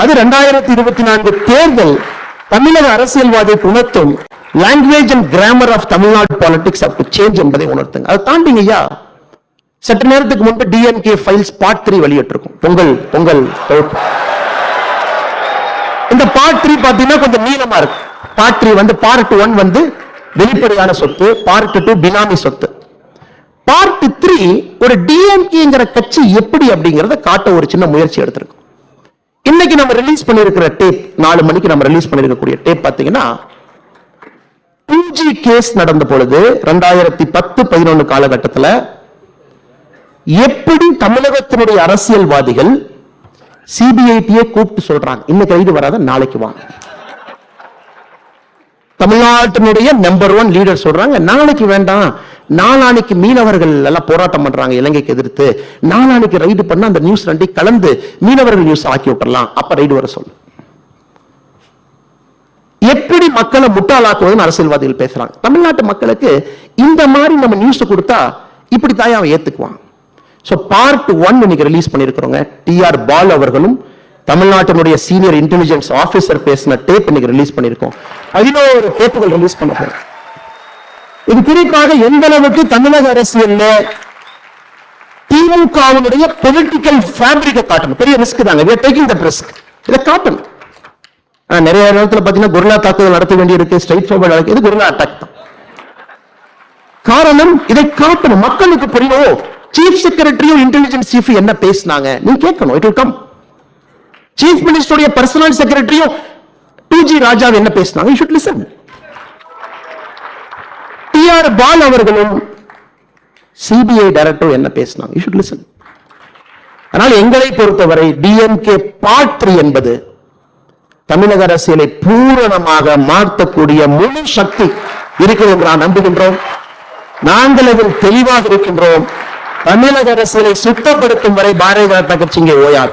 அது ரெண்டாயிரத்தி இருபத்தி நான்கு தேர்தல் தமிழக அரசியல்வாதி உணர்த்தும் language and grammar of Tamil Nadu politics of change என்பதை உணர்த்துங்க. அதை தாண்டிங்க ஐயா. சற்று நேரத்துக்கு முன்பு டிஎன்கே ஃபைல்ஸ் பார்ட் த்ரீ வெளியிட்டிருக்கும். பொங்கல் பொங்கல் இந்த பார்ட் த்ரீ பாத்தீங்கன்னா கொஞ்சம் நீளமா இருக்கு. பார்ட் த்ரீ வந்து பார்ட் ஒன் வந்து வெளிப்படையான சொத்து பார்ட் டூ பினாமி சொத்து. பார்ட் த்ரீ ஒரு டிஎம்கேங்கிற கட்சி எப்படி அப்படிங்கிறத காட்ட ஒரு சின்ன முயற்சி எடுத்திருக்கும். இன்னைக்கு நம்ம ரிலீஸ் பண்ணிருக்கிற டேப் நாலு மணிக்கு நம்ம ரிலீஸ் பண்ணிருக்கக்கூடிய டேப் பாத்தீங்கன்னா டூ ஜி கேஸ் நடந்த பொழுது ரெண்டாயிரத்தி பத்து பதினொன்று காலகட்டத்தில் எப்படி தமிழகத்தினுடைய அரசியல்வாதிகள் சிபிஐடியை கூப்பிட்டு சொல்றாங்க? இன்னைக்கு ரைடு வராத நாளைக்கு வாங்க. தமிழ்நாட்டினுடைய நம்பர் ஒன் லீடர் சொல்றாங்க நாளைக்கு வேண்டாம். நாளானைக்கு மீனவர்கள் எல்லாம் போராட்டம் பண்றாங்க இலங்கைக்கு எதிர்த்து. நாளானைக்கு ரைடு பண்ண அந்த நியூஸ் ரெண்டையும் கலந்து மீனவர்கள் நியூஸ் ஆக்கி விட்டுறலாம். அப்ப ரைடு வர சொல்லு. எப்படி மக்களை முட்டாளாக்குவதுன்னு அரசியல்வாதிகள் பேசுறாங்க. தமிழ்நாட்டு மக்களுக்கு இந்த மாதிரி நம்ம நியூஸ் கொடுத்தா இப்படி தாய் அவன் ஏத்துக்குவான். சோ பார்ட் ஒன் இன்னைக்கு ரிலீஸ் பண்ணிருக்கிறோங்க. டிஆர் பால் அவர்களும் தமிழ்நாட்டினுடைய சீனியர் இன்டெலிஜென்ஸ் ஆஃபீஸர் பேசின டேப் இன்னைக்கு ரிலீஸ் பண்ணிருக்கோம். பதினோரு கோப்புகள் ரிலீஸ் பண்ண இது குறிப்பாக எந்த அளவுக்கு தமிழக அரசியல்ல திமுகவினுடைய பொலிட்டிக்கல் ஃபேப்ரிக்கை காட்டணும். பெரிய ரிஸ்க் தாங்க. We are taking இதை காட்டணும். ஆனா, நிறைய நேரத்துல பாத்தீங்கன்னா குருலா தாக்குதல் நடத்த வேண்டியிருக்கு ஸ்ட்ரைட் ஃபார்வர்ட் இது குருலா அட்டாக் தான். காரணம் இதை காட்டணும். மக்களுக்கு புரியணும் சீஃப் செக்ரட்டரியும் இன்டெலிஜென்ஸ் சீஃப் என்ன பேசினாங்க? நீ கேட்கணும். இட் வில் கம் சீஃப் மினிஸ்டருடைய பர்சனல் செக்ரட்டரியும் டூ ஜி ராஜா என்ன பேசினாங்க? You should listen T R Baalu அவர்களும் சிபிஐ டைரக்டர் என்ன பேசினாங்க? யூ ஷுட் லிசன் ஆனால் எங்களை பொறுத்தவரை டிஎம்கே பார்ட் த்ரீ என்பது தமிழக அரசியலை பூரணமாக மாற்றக்கூடிய முழு சக்தி இருக்கிறது என்று நான் நம்புகின்றோம். நாங்கள் அதில் தெளிவாக இருக்கின்றோம். தமிழக அரசியலை சுத்தப்படுத்தும் வரை பாரதிய ஜனதா கட்சி இங்கே ஓயாது.